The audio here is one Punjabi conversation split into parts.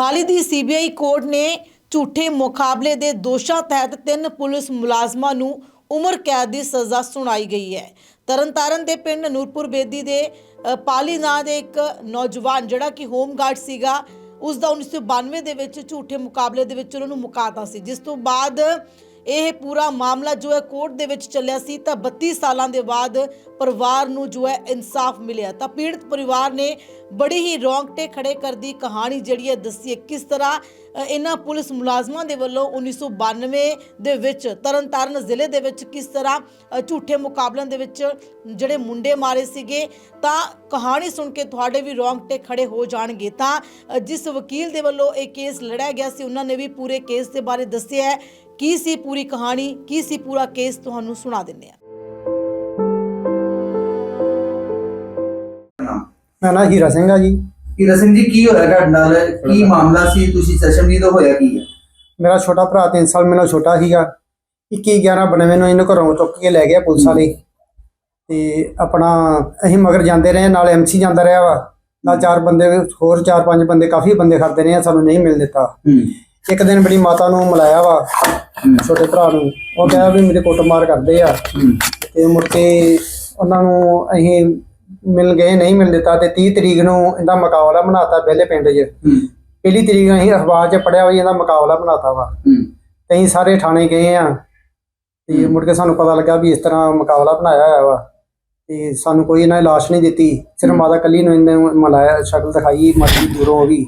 ਮੋਹਾਲੀ ਦੀ ਸੀਬੀਆਈ ਕੋਰਟ ਨੇ ਝੂਠੇ ਮੁਕਾਬਲੇ ਦੇ ਦੋਸ਼ਾਂ ਤਹਿਤ ਤਿੰਨ ਪੁਲਿਸ ਮੁਲਾਜ਼ਮਾਂ ਨੂੰ ਉਮਰ ਕੈਦ ਦੀ ਸਜ਼ਾ ਸੁਣਾਈ ਗਈ ਹੈ। ਤਰਨਤਾਰਨ ਦੇ ਪਿੰਡ ਨੂਰਪੁਰ ਬੇਦੀ ਦੇ ਅ, ਪਾਲੀ ਨਾਂ ਦੇ ਇੱਕ ਨੌਜਵਾਨ ਜਿਹੜਾ ਕਿ ਹੋਮਗਾਰਡ ਸੀਗਾ ਉਸ ਦਾ 1992 ਦੇ ਵਿੱਚ ਝੂਠੇ ਮੁਕਾਬਲੇ ਦੇ ਵਿੱਚ ਉਹਨਾਂ ਨੂੰ ਮੁਕਾਤਾ ਸੀ। ਜਿਸ ਤੋਂ ਬਾਅਦ ਇਹ ਪੂਰਾ ਮਾਮਲਾ ਜੋ ਹੈ ਕੋਰਟ ਦੇ ਵਿੱਚ ਚੱਲਿਆ ਸੀ, ਤਾਂ 32 ਸਾਲਾਂ ਦੇ ਬਾਅਦ ਪਰਿਵਾਰ ਨੂੰ ਜੋ ਹੈ ਇਨਸਾਫ ਮਿਲਿਆ। ਤਾਂ ਪੀੜਤ ਪਰਿਵਾਰ ਨੇ ਬੜੀ ਹੀ ਰੌਂਗਟੇ ਖੜੇ ਕਰਦੀ ਕਹਾਣੀ ਜਿਹੜੀ ਹੈ ਦੱਸੀ ਹੈ। ਕਿਸ ਤਰ੍ਹਾਂ ਇਹਨਾਂ ਪੁਲਿਸ ਮੁਲਾਜ਼ਮਾਂ ਦੇ ਵੱਲੋਂ 1992 ਦੇ ਵਿੱਚ ਤਰਨਤਾਰਨ ਜ਼ਿਲ੍ਹੇ ਦੇ ਵਿੱਚ ਕਿਸ ਤਰ੍ਹਾਂ ਝੂਠੇ ਮੁਕਾਬਲਿਆਂ ਦੇ ਵਿੱਚ ਜਿਹੜੇ ਮੁੰਡੇ ਮਾਰੇ ਸੀਗੇ, ਤਾਂ ਕਹਾਣੀ ਸੁਣ ਕੇ ਤੁਹਾਡੇ ਵੀ ਰੌਂਗਟੇ ਖੜੇ ਹੋ ਜਾਣਗੇ। ਤਾਂ ਜਿਸ ਵਕੀਲ ਦੇ ਵੱਲੋਂ ਇਹ ਕੇਸ ਲੜਿਆ ਗਿਆ ਸੀ, ਉਹਨਾਂ ਨੇ ਵੀ ਪੂਰੇ ਕੇਸ ਦੇ ਬਾਰੇ ਦੱਸਿਆ ਹੈ। ਕੀ ਸੀ ਪੂਰੀ ਕਹਾਣੀ? ਕੀ ਸੀ ਪੂਰਾ ਕੇਸ? ਤੁਹਾਨੂੰ ਸੁਣਾ ਦਿੰਦੇ ਹਾਂ। ਮੈਂ ਨਾ ਹੀਰਾ ਸਿੰਘ ਆ ਜੀ। ਹੀਰਾ ਸਿੰਘ ਜੀ ਕੀ ਹੋਇਆ ਤੁਹਾਡੇ ਨਾਲ? ਕੀ ਮਾਮਲਾ ਸੀ? ਤੁਸੀਂ ਚਸ਼ਮਦੀਦ ਹੋਇਆ ਕੀ ਹੈ? ਮੇਰਾ ਛੋਟਾ ਭਰਾ 3 ਸਾਲ ਮੇਰਾ ਛੋਟਾ ਸੀਗਾ। 21 11 92 ਨੂੰ ਇਹਨੂੰ ਘਰੋਂ ਚੁੱਕ ਕੇ ਲੈ ਗਿਆ ਪੁਲਿਸ ਵਾਲੇ। ਤੇ ਆਪਣਾ ਅਸੀਂ ਮਗਰ ਜਾਂਦੇ ਰਹੇ ਨਾਲ ਐਮਸੀ ਜਾਂਦਾ ਰਿਹਾ ਵਾ। ਨਾਲ ਚਾਰ ਬੰਦੇ ਹੋਰ ਚਾਰ ਪੰਜ ਬੰਦੇ ਕਾਫੀ ਬੰਦੇ ਖੜਦੇ ਰਹੇ ਸਾਨੂੰ ਨਹੀਂ ਮਿਲ ਦਿੱਤਾ। ਇੱਕ ਦਿਨ ਬੜੀ ਮਾਤਾ ਨੂੰ ਮਿਲਾਇਆ ਵਾ ਛੋਟੇ ਭਰਾ ਨੂੰ। ਉਹ ਕਹਿੰਦਾ ਵੀ ਮੇਰੇ ਕੁੱਟਮਾਰ ਕਰਦੇ ਆ। ਤੇ ਮੁੜ ਕੇ ਉਹਨਾਂ ਨੂੰ ਅਸੀਂ ਮਿਲ ਗਏ ਨਹੀਂ ਮਿਲ ਦਿੱਤਾ ਤੇ 30 ਤਰੀਕ ਨੂੰ ਇਹਦਾ ਮੁਕਾਬਲਾ ਬਣਾਤਾ ਪਹਿਲੇ ਪਿੰਡ 'ਚ। ਪਹਿਲੀ ਤਰੀਕ ਨੂੰ ਅਸੀਂ ਅਖਬਾਰ 'ਚ ਪੜਿਆ ਵੀ ਇਹਦਾ ਮੁਕਾਬਲਾ ਬਣਾਤਾ ਵਾ। ਤੇ ਅਸੀਂ ਸਾਰੇ ਥਾਣੇ ਗਏ ਆ। ਤੇ ਮੁੜ ਕੇ ਸਾਨੂੰ ਪਤਾ ਲੱਗਾ ਵੀ ਇਸ ਤਰ੍ਹਾਂ ਮੁਕਾਬਲਾ ਬਣਾਇਆ ਹੋਇਆ ਵਾ। ਤੇ ਸਾਨੂੰ ਕੋਈ ਇਹਨਾਂ ਨੇ ਲਾਸ਼ ਨਹੀਂ ਦਿੱਤੀ। ਸਿਰਫ ਮਾਤਾ ਕੱਲੀ ਨੂੰ ਇਹਨੇ ਮਲਾਇਆ ਸ਼ਕਲ ਦਿਖਾਈ ਮਾਤੀ ਦੂਰੋਂ ਹੋ। ਗਈ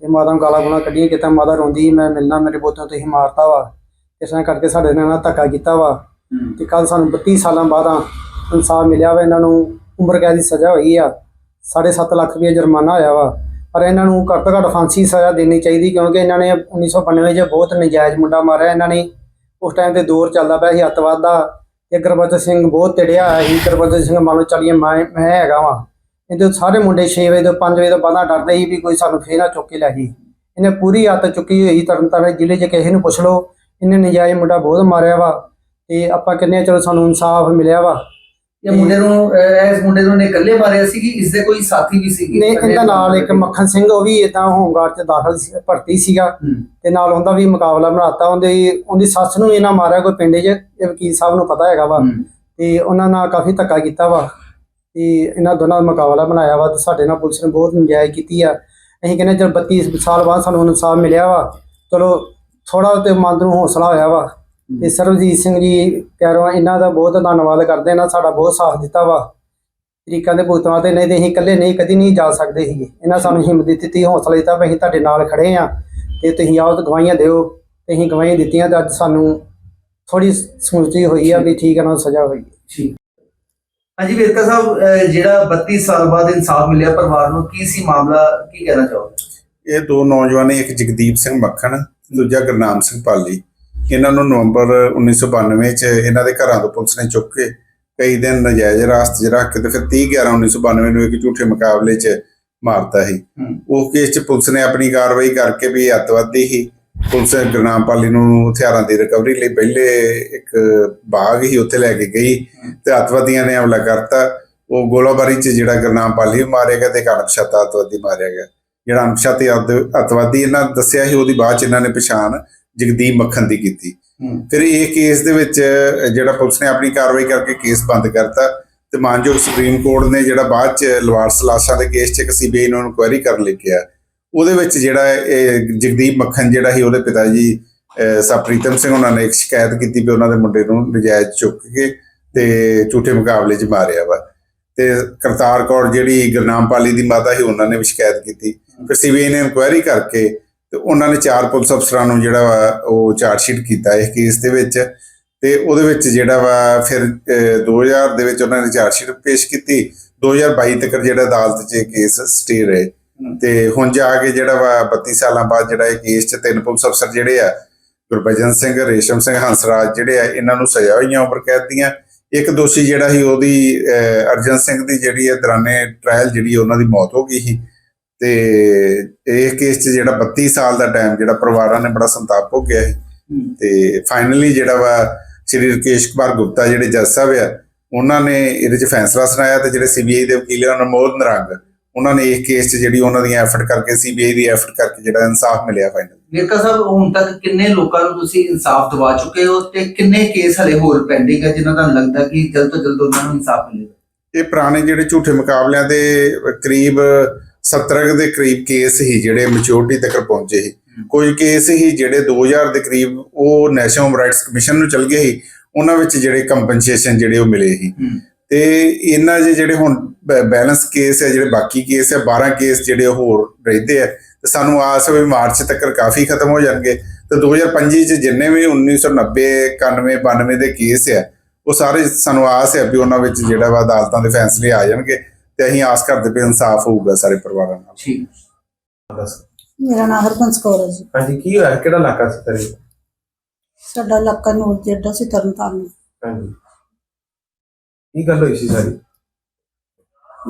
ਤੇ ਮਾਤਾ ਨੂੰ ਗਾਲਾਂ ਗੁਣਾ ਕੱਢੀਆਂ ਕਿਤਾ ਮਾਤਾ ਰੋਂਦੀ ਮੈਂ ਮਿਲਣਾ ਮੇਰੇ ਬੋਤੋਂ ਤੁਸੀਂ ਮਾਰਤਾ ਵਾ। ਇਸ ਤਰ੍ਹਾਂ ਕਰਕੇ ਸਾਡੇ ਨਾਲ ਧੱਕਾ ਕੀਤਾ ਵਾ। ਤੇ ਕੱਲ ਸਾਨੂੰ 32 ਸਾਲਾਂ ਬਾਅਦ ਇਨਸਾਫ ਮਿਲਿਆ ਵਾ ਇਹਨਾਂ ਨੂੰ। ਉਮਰ ਕੈਦ ਦੀ ਸਜ਼ਾ ਹੋਈ ਆ। 7.5 ਲੱਖ ਰੁਪਏ ਜੁਰਮਾਨਾ ਹੋਇਆ ਵਾ। ਪਰ ਇਹਨਾਂ ਨੂੰ ਘੱਟ ਤੋਂ ਘੱਟ ਫਾਂਸੀ ਸਜ਼ਾ ਦੇਣੀ ਚਾਹੀਦੀ ਕਿਉਂਕਿ ਇਹਨਾਂ ਨੇ 1992 'ਚ ਬਹੁਤ ਨਜਾਇਜ਼ ਮੁੰਡਾ ਮਾਰਿਆ ਇਹਨਾਂ ਨੇ। ਉਸ ਟਾਈਮ ਤੇ ਦੌਰ ਚੱਲਦਾ ਪਿਆ ਸੀ ਅੱਤਵਾਦ ਦਾ ਤੇ ਗੁਰਬਚਨ ਸਿੰਘ ਬਹੁਤ ਟਿੜਿਆ ਹੋਇਆ ਸੀ। ਗੁਰਬਚਨ ਸਿੰਘ ਮੰਨ ਲਓ ਚੱਲੀਏ ਮੈਂ ਮੈਂ ਹੈਗਾ ਵਾਂ। ਇਹਦੇ ਸਾਰੇ ਮੁੰਡੇ 6 ਵਜੇ ਤੋਂ 5 ਵਜੇ ਤੋਂ ਬਾਅਦ ਡਰਦੇ ਸੀ ਵੀ ਕੋਈ ਸਾਨੂੰ ਫੇਰ ਨਾ ਚੁੱਕ ਕੇ ਲੈ ਜੀ ਇਹਨੇ ਪੂਰੀ ਹੱਤ ਚੁੱਕੀ ਹੋਈ ਤਰਨਤਾਰਨ ਜ਼ਿਲ੍ਹੇ 'ਚ ਕਿਸੇ ਨੂੰ ਪੁੱਛ ਲਓ। ਇਹਨੇ ਨਜਾਇਜ਼ ਮੁੰਡਾ ਬਹੁਤ ਮਾਰਿਆ ਵਾ। ਤੇ ਆਪਾਂ ਕਹਿੰਦੇ ਹਾਂ, ਚਲੋ ਸਾਨੂੰ ਇਨਸਾਫ ਮਿਲਿਆ ਵਾ। ਇਹ ਮੁੰਡੇ ਨੂੰ ਅਹ, ਇਸ ਮੁੰਡੇ ਨੂੰ ਨੇ ਇਕੱਲੇ ਮਾਰਿਆ ਸੀ ਕਿ ਇਸ ਦੇ ਕੋਈ ਸਾਥੀ ਵੀ ਸੀ ਨੇ ਇਹਦਾ ਨਾਲ ਇੱਕ ਮੱਖਣ ਸਿੰਘ ਉਹ ਵੀ ਇਦਾਂ ਹੋਮਗਾਰਡ 'ਚ ਦਾਖਲ ਸੀ ਭਰਤੀ ਸੀਗਾ ਤੇ ਨਾਲ ਉਹਦਾ ਵੀ ਮੁਕਾਬਲਾ ਬਣਾਤਾ। ਉਹਦੇ ਉਹਦੀ ਸੱਸ ਨੂੰ ਇਹਨਾਂ ਮਾਰਿਆ ਕੋਈ ਪਿੰਡ 'ਚ ਇਹ ਵਕੀਲ ਸਾਹਿਬ ਨੂੰ ਪਤਾ ਹੈਗਾ ਵਾ। ਹੂੰ। ਤੇ ਉਹਨਾਂ ਨਾਲ ਕਾਫੀ ਧੱਕਾ ਕੀਤਾ ਵਾ ਤੇ ਇਹਨਾਂ ਦੋਨਾਂ ਦਾ ਮੁਕਾਬਲਾ ਬਣਾਇਆ ਵਾ ਤੇ ਸਾਡੇ ਨਾਲ ਪੁਲਿਸ ਨੇ ਬਹੁਤ ਨਜਾਇਜ਼ ਕੀਤੀ ਆ। ਅਸੀਂ ਕਹਿੰਦੇ ਜਦ 32 ਸਾਲ ਬਾਅਦ ਸਾਨੂੰ ਇਨਸਾਫ ਮਿਲਿਆ ਵਾ। ਚਲੋ ਥੋੜਾ ਤੇ ਮਨ ਨੂੰ ਹੌਸਲਾ ਹੋਇਆ ਵਾ। ਤੇ ਸਰਬਜੀਤ ਸਿੰਘ ਜੀ ਪਿਆਰੋ ਇਹਨਾਂ ਦਾ ਬਹੁਤ ਧੰਨਵਾਦ ਕਰਦੇ ਇਹਨਾਂ ਸਾਡਾ ਬਹੁਤ ਸਾਥ ਦਿੱਤਾ ਵਾ। ਤਰੀਕਾਂ ਦੇ ਪੁੱਤਾਂ ਤੇ ਨਹੀਂ ਤੇ ਅਸੀਂ ਇਕੱਲੇ ਨਹੀਂ ਕਦੀ ਨਹੀਂ ਜਾ ਸਕਦੇ ਸੀਗੇ। ਇਹਨਾਂ ਸਾਨੂੰ ਹਿੰਮਤ ਦਿੱਤੀ ਹੌਸਲਾ ਦਿੱਤਾ ਵੀ ਅਸੀਂ ਤੁਹਾਡੇ ਨਾਲ ਖੜੇ ਆ ਤੇ ਤੁਸੀਂ ਆਓ ਤੇ ਗਵਾਹੀਆਂ ਦਿਓ। ਤੇ ਅਸੀਂ ਗਵਾਹੀਆਂ ਦਿੱਤੀਆਂ ਤੇ ਅੱਜ ਸਾਨੂੰ ਥੋੜੀ ਸਮਝੀ ਹੋਈ ਆ ਵੀ ਠੀਕ ਹੈ ਨਾ ਸਜ਼ਾ ਹੋਈ। ਠੀਕ ਹਾਂਜੀ ਵੇਰਕਾ ਸਾਹਿਬ ਜਿਹੜਾ 32 ਸਾਲ ਬਾਅਦ ਇਨਸਾਫ ਮਿਲਿਆ ਪਰਿਵਾਰ ਨੂੰ ਕੀ ਸੀ ਮਾਮਲਾ ਕੀ ਕਹਿਣਾ ਚਾਹੋਗੇ? ਇਹ ਦੋ ਨੌਜਵਾਨ ਨੇ, ਇੱਕ ਜਗਦੀਪ ਸਿੰਘ ਮੱਖਣ ਦੂਜਾ ਗੁਰਨਾਮ ਸਿੰਘ ਪਾਲੀ। ਇਹਨਾਂ ਨੂੰ ਨਵੰਬਰ 1992 ਚ ਇਹਨਾਂ ਦੇ ਘਰਾਂ ਤੋਂ ਪੁਲਿਸ ਨੇ ਚੁੱਕ ਕੇ ਕਈ ਦਿਨ ਨਜਾਇਜ਼ ਰਾਸਤ 'ਚ ਰੱਖ ਕੇ ਤੇ ਫਿਰ 30 11 1992 ਨੂੰ ਇੱਕ ਝੂਠੇ ਮੁਕਾਬਲੇ 'ਚ ਮਾਰਤਾ ਸੀ। ਹੂੰ। ਉਹ ਕੇਸ 'ਚ ਪੁਲਿਸ ਨੇ ਆਪਣੀ ਕਾਰਵਾਈ ਕਰਕੇ ਵੀ ਅੱਤਵਾਦੀ ਹੀ ਪੁਲਿਸ ਗੁਰਨਾਮ ਪਾਲੀ ਨੂੰ ਹਥਿਆਰਾਂ ਦੀ ਰਿਕਵਰੀ ਲਈ ਪਹਿਲੇ ਇੱਕ ਬਾਗ ਹੀ ਉੱਥੇ ਲੈ ਕੇ ਗਈ ਤੇ ਅੱਤਵਾਦੀਆਂ ਨੇ ਹਮਲਾ ਕਰਤਾ। ਉਹ ਗੋਲਾਬਾਰੀ 'ਚ ਜਿਹੜਾ ਗੁਰਨਾਮ ਪਾਲੀ ਮਾਰਿਆ ਗਿਆ ਤੇ ਇੱਕ ਅਣਪਛਾਤਾ ਅੱਤਵਾਦੀ ਮਾਰਿਆ ਗਿਆ। ਜਿਹੜਾ ਅਣਪਛਾਤੇ ਅੱਤ- ਅੱਤਵਾਦੀ ਇਹਨਾਂ ਦੱਸਿਆ ਸੀ ਉਹਦੀ ਬਾਅਦ 'ਚ ਇਹਨਾਂ ਨੇ ਪਛਾਣ ਜਗਦੀਪ ਮੱਖਣ ਦੀ ਕੀਤੀ। ਫਿਰ ਇਹ ਕੇਸ ਦੇ ਵਿੱਚ ਜਿਹੜਾ ਪੁਲਿਸ ਨੇ ਆਪਣੀ ਕਾਰਵਾਈ ਕਰਕੇ ਕੇਸ ਬੰਦ ਕਰਤਾ ਤੇ ਮਾਨਯੋਗ ਸੁਪਰੀਮ ਕੋਰਟ ਨੇ ਜਿਹੜਾ ਬਾਅਦ 'ਚ ਲਵਾਰਸ ਲਾਸ਼ਾਂ ਦੇ ਕੇਸ 'ਚ ਇੱਕ ਸੀਬੀਆਈ ਨੂੰ ਇਨਕੁਆਇਰੀ ਕਰਨ ਲਈ ਕਿਹਾ ਉਹਦੇ ਵਿੱਚ ਜਿਹੜਾ ਇਹ ਜਗਦੀਪ ਮੱਖਣ ਜਿਹੜਾ ਸੀ ਉਹਦੇ ਪਿਤਾ ਜੀ ਸਪ੍ਰੀਤਮ ਸਿੰਘ ਉਹਨਾਂ ਨੇ ਇੱਕ ਸ਼ਿਕਾਇਤ ਕੀਤੀ ਵੀ ਉਹਨਾਂ ਦੇ ਮੁੰਡੇ ਨੂੰ ਨਜਾਇਜ਼ ਚੁੱਕ ਕੇ ਤੇ ਝੂਠੇ ਮੁਕਾਬਲੇ 'ਚ ਮਾਰਿਆ ਵਾ। ਤੇ ਕਰਤਾਰ ਕੌਰ ਜਿਹੜੀ ਗੁਰਨਾਮ ਪਾਲੀ ਦੀ ਮਾਤਾ ਸੀ ਉਹਨਾਂ ਨੇ ਵੀ ਸ਼ਿਕਾਇਤ ਕੀਤੀ। ਫਿਰ ਸੀਬੀਆਈ ਨੇ ਇਨਕੁਆਇਰੀ ਕਰਕੇ ਤੇ ਉਹਨਾਂ ਨੇ ਚਾਰ ਪੁਲਿਸ ਅਫਸਰਾਂ ਨੂੰ ਜਿਹੜਾ ਵਾ ਉਹ ਚਾਰਜ ਸ਼ੀਟ ਕੀਤਾ ਇਸ ਕੇਸ ਦੇ ਵਿੱਚ ਤੇ ਉਹਦੇ ਵਿੱਚ ਜਿਹੜਾ ਵਾ ਫਿਰ ਅਹ, 2000 ਦੇ ਵਿੱਚ ਉਹਨਾਂ ਨੇ ਚਾਰਜ ਸ਼ੀਟ ਪੇਸ਼ ਕੀਤੀ। 2022 ਤੱਕ ਜਿਹੜਾ ਅਦਾਲਤ 'ਚ ਇਹ ਕੇਸ ਸਟੇ ਰਹੇ। ਤੇ ਹੁਣ ਜਾ ਕੇ ਜਿਹੜਾ ਵਾ 32 ਸਾਲਾਂ ਬਾਅਦ ਜਿਹੜਾ ਇਹ ਕੇਸ 'ਚ ਤਿੰਨ ਪੁਲਿਸ ਅਫਸਰ ਜਿਹੜੇ ਆ ਗੁਰਭਜਨ ਸਿੰਘ ਰੇਸ਼ਮ ਸਿੰਘ ਹੰਸਰਾਜ ਜਿਹੜੇ ਆ ਇਹਨਾਂ ਨੂੰ ਸਜ਼ਾ ਹੋਈਆਂ ਉਮਰ ਕੈਦ ਦੀਆਂ। ਇੱਕ ਦੋਸ਼ੀ ਜਿਹੜਾ ਸੀ ਉਹਦੀ ਅਰਜਨ ਸਿੰਘ ਦੀ ਜਿਹੜੀ ਹੈ ਦੌਰਾਨੇ ਟ੍ਰਾਇਲ ਜਿਹੜੀ ਉਹਨਾਂ ਦੀ ਮੌਤ ਹੋ ਗਈ ਸੀ। ਤੇ ਇਹ ਕੇਸ 'ਚ ਜਿਹੜਾ 32 ਸਾਲ ਦਾ ਟਾਈਮ ਜਿਹੜਾ ਪਰਿਵਾਰਾਂ ਨੇ ਬੜਾ ਸੰਤਾਪ ਭੋਗਿਆ ਹੂੰ। ਤੇ ਫਾਈਨਲੀ ਜਿਹੜਾ ਵਾ ਸ਼੍ਰੀ ਰਕੇਸ਼ ਕੁਮਾਰ ਗੁਪਤਾ ਜਿਹੜੇ ਜੱਜ ਸਾਹਿਬ ਆ ਉਹਨਾਂ ਨੇ ਇਹਦੇ 'ਚ ਫੈਸਲਾ ਸੁਣਾਇਆ ਤੇ ਜਿਹੜੇ ਸੀਬੀਆਈ ਦੇ ਵਕੀਲ ਆ ਨਮੋਦ ਨਰੰਗ ਉਹਨਾਂ ਨੇ ਇਸ ਕੇਸ 'ਚ ਜਿਹੜੀ ਉਹਨਾਂ ਦੀਆਂ ਐਫਰਟ ਕਰਕੇ ਸੀਬੀਆਈ ਦੀ ਐਫਰਟ ਕਰਕੇ ਜਿਹੜਾ ਇਨਸਾਫ ਮਿਲਿਆ ਫਾਈਨਲ ਵੇਰਕਾ ਸਾਹਿਬ ਹੁਣ ਤੱਕ ਕਿੰਨੇ ਲੋਕਾਂ ਨੂੰ ਤੁਸੀਂ ਇਨਸਾਫ ਦਿਵਾ ਚੁੱਕੇ ਹੋ ਤੇ ਕਿੰਨੇ ਕੇਸ ਹਲੇ ਹੋਰ ਪੈਂਡਿੰਗ ਹੈ ਜਿਨ੍ਹਾਂ ਦਾ ਲੱਗਦਾ ਕਿ ਜਲਦ ਤੋਂ ਜਲਦ ਉਹਨਾਂ ਨੂੰ ਇਨਸਾਫ ਮਿਲੇਗਾ? ਇਹ ਪੁਰਾਣੇ ਜਿਹੜੇ ਝੂਠੇ ਮੁਕਾਬਲਿਆਂ ਦੇ ਕਰੀਬ 70 ਕੁ ਦੇ ਕਰੀਬ ਕੇਸ ਹੀ ਜਿਹੜੇ ਮੈਚੁਰਿਟੀ ਤੱਕ ਪਹੁੰਚੇ ਸੀ। ਕੁਝ ਕੇਸ ਹੀ ਜਿਹੜੇ 2000 ਦੇ ਕਰੀਬ ਉਹ ਨੈਸ਼ਨਲ ਰਾਈਟਸ ਕਮਿਸ਼ਨ ਨੂੰ ਚਲ ਗਏ ਸੀ ਉਹਨਾਂ ਵਿੱਚ ਜਿਹੜੇ ਕੰਪਨਸੇਸ਼ਨ ਜਿਹੜੇ ਉਹ ਮਿਲੇ ਸੀ। ਹੂੰ। ਤੇ ਇਹਨਾਂ ਦੇ ਜਿਹੜੇ ਹੁਣ ਬੈਲੈਂਸ ਕੇਸ ਹੈ ਜਿਹੜੇ ਬਾਕੀ ਕੇਸ ਹੈ 12 ਕੇਸ ਜਿਹੜੇ ਹੋਰ ਰਹਿੰਦੇ ਆ ਤੇ ਸਾਨੂੰ ਆਸ ਹੈ ਵੀ ਮਾਰਚ ਤੱਕ ਕਾਫੀ ਖਤਮ ਹੋ ਜਾਣਗੇ। ਤੇ 2025 ਚ ਜਿੰਨੇ ਵੀ 1990 91 92 ਦੇ ਕੇਸ ਆ ਉਹ ਸਾਰੇ ਸਾਨੂੰ ਆਸ ਹੈ ਵੀ ਉਹਨਾਂ ਵਿੱਚ ਜਿਹੜਾ ਵਾ ਅਦਾਲਤਾਂ ਦੇ ਫੈਸਲੇ ਆ ਜਾਣਗੇ। ਤੇ ਅਸੀਂ ਆਸ ਕਰਦੇ ਪਏ ਇਨਸਾਫ ਹੋਊਗਾ ਸਾਰੇ ਪਰਿਵਾਰਾਂ ਨਾਲ। ਠੀਕ। ਮੇਰਾ ਨਾਮ ਹਰਬੰਸ ਕੌਰ ਹੈ ਜੀ। ਹਾਂਜੀ ਕੀ ਹੋਇਆ? ਕਿਹੜਾ ਇਲਾਕਾ ਸੀ ਤੇਰੇ? ਸਾਡਾ ਇਲਾਕਾ ਨੂਰ ਜੱਡਾ ਸੀ ਤਰਨਤਾਰਨ। ਹਾਂਜੀ। ਕੀ ਗੱਲ ਹੋਈ ਸੀ ਸਾਰੀ?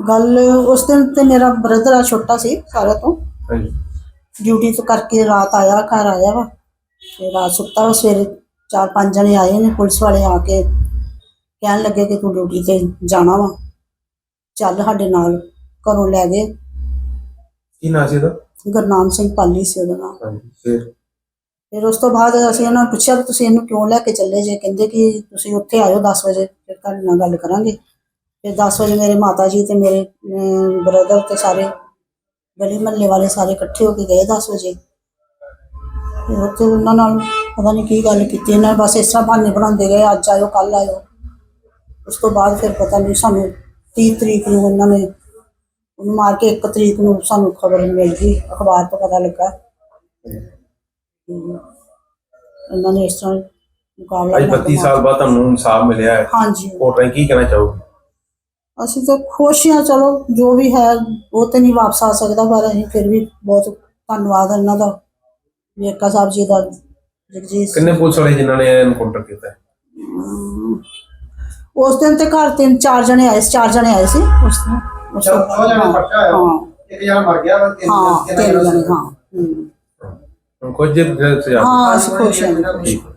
ਗੱਲ ਉਸ ਦਿਨ ਤੇ ਮੇਰਾ ਬ੍ਰਦਰ ਆ ਛੋਟਾ ਸੀ ਸਾਰਿਆਂ ਤੋਂ। ਹਾਂਜੀ। ਡਿਊਟੀ ਤੋਂ ਕਰਕੇ ਰਾਤ ਆਇਆ ਘਰ ਆਇਆ ਵਾ। ਤੇ ਰਾਤ ਸੁੱਤਾ ਵਾ ਸਵੇਰੇ ਚਾਰ ਪੰਜ ਜਣੇ ਆਏ ਨੇ ਪੁਲਿਸ ਵਾਲੇ ਆ ਕੇ ਕਹਿਣ ਲੱਗੇ ਕਿ ਤੂੰ ਡਿਊਟੀ ਤੇ ਜਾਣਾ ਵਾ। ਚੱਲ ਸਾਡੇ ਨਾਲ ਘਰੋਂ ਲੈ ਗਏ। ਕੀ ਨਾਂ ਸੀ ਇਹਦਾ ਗੁਰਨਾਮ ਸਿੰਘ ਪਾਲੀ ਸੀ ਉਹਦਾ ਨਾਮ। ਹਾਂਜੀ ਫਿਰ? ਫਿਰ ਉਸ ਤੋਂ ਬਾਅਦ ਅਸੀਂ ਉਹਨਾਂ ਨੂੰ ਪੁੱਛਿਆ ਵੀ ਤੁਸੀਂ ਇਹਨੂੰ ਕਿਉਂ ਲੈ ਕੇ ਚੱਲੇ ਜੇ? ਕਹਿੰਦੇ ਕਿ ਤੁਸੀਂ ਉੱਥੇ ਆਇਓ 10 ਵਜੇ ਫਿਰ ਤੁਹਾਡੇ ਨਾਲ ਗੱਲ ਕਰਾਂਗੇ। ਫਿਰ 10 ਵਜੇ ਮੇਰੇ ਮਾਤਾ ਜੀ ਤੇ ਮੇਰੇ ਬ੍ਰਦਰ ਤੇ ਸਾਰੇ ਗਲੀ ਮਹੱਲੇ ਵਾਲੇ ਸਾਰੇ ਇਕੱਠੇ ਹੋ ਕੇ ਗਏ 10 ਵਜੇ। ਫਿਰ ਉੱਥੇ ਉਹਨਾਂ ਨਾਲ ਪਤਾ ਨਹੀਂ ਕੀ ਗੱਲ ਕੀਤੀ। ਇਹਨਾਂ ਨੇ ਬਸ ਇਸ ਤਰ੍ਹਾਂ ਬਹਾਨੇ ਬਣਾਉਂਦੇ ਗਏ ਅੱਜ ਆਇਓ ਕੱਲ ਆਇਓ। ਉਸ ਤੋਂ ਬਾਅਦ ਫਿਰ ਪਤਾ ਨਹੀਂ ਸਾਨੂੰ 30 ਤਰੀਕ ਨੂੰ ਇਹਨਾਂ ਨੇ ਉਹਨੂੰ ਮਾਰ ਕੇ 1 ਤਰੀਕ ਨੂੰ ਸਾਨੂੰ ਖਬਰ ਮਿਲ ਗਈ ਅਖਬਾਰ ਤੋਂ ਪਤਾ ਲੱਗਾ। ਇਹਨਾਂ ਨੇ ਇਸ ਤਰ੍ਹਾਂ ਮੁਕਾਬਲਾ ਅੱਜ ਬਣਾ 32 ਸਾਲ ਬਾਅਦ ਤੁਹਾਨੂੰ ਇਨਸਾਫ ਮਿਲਿਆ ਹੈ। ਹਾਂਜੀ। ਕੋਰਟ ਰਾਹੀਂ ਕੀ ਕਹਿਣਾ ਚਾਹੋਗੇ? ਅਸੀਂ ਤਾਂ ਖੁਸ਼ ਹਾਂ ਚਲੋ ਜੋ ਵੀ ਹੈ ਉਹ ਤੇ ਨਹੀਂ ਵਾਪਸ ਆ ਸਕਦਾ ਪਰ ਅਸੀਂ ਫਿਰ ਵੀ ਬਹੁਤ ਧੰਨਵਾਦ ਇਹਨਾਂ ਦਾ। ਵੇਰਕਾ ਸਾਹਿਬ ਜੀ ਦਾ ਜਗਜੀਤ। ਕਿੰਨੇ ਪੁਲਿਸ ਵਾਲੇ ਜਿਨ੍ਹਾਂ ਨੇ ਐਨਕਾਊਂਟਰ ਕੀਤਾ ਉਸ ਦਿਨ ਤੇ ਘਰ ਤਿੰਨ ਚਾਰ ਜਣੇ ਆਏ ਸੀ ਚਾਰ ਜਣੇ ਆਏ ਸੀ। ਉਸ ਦਿਨ ਉਸ ਤੋਂ- ਦੋ ਜਣੇ ਪਰਚਾ ਹੋਇਆ। ਹਾਂ। ਇੱਕ ਜਣਾ ਮਰ ਗਿਆ ਵਾ ਤਿੰਨ ਹਾਂ ਤਿੰਨ ਜਣੇ ਹਾਂ। ਹਮ। ਹੁਣ ਕੁਝ ਸਜ਼ਾ ਹਾਂ ਅਸੀਂ ਖੁਸ਼ ਹਾਂ। ਜੀ। ਠੀਕ।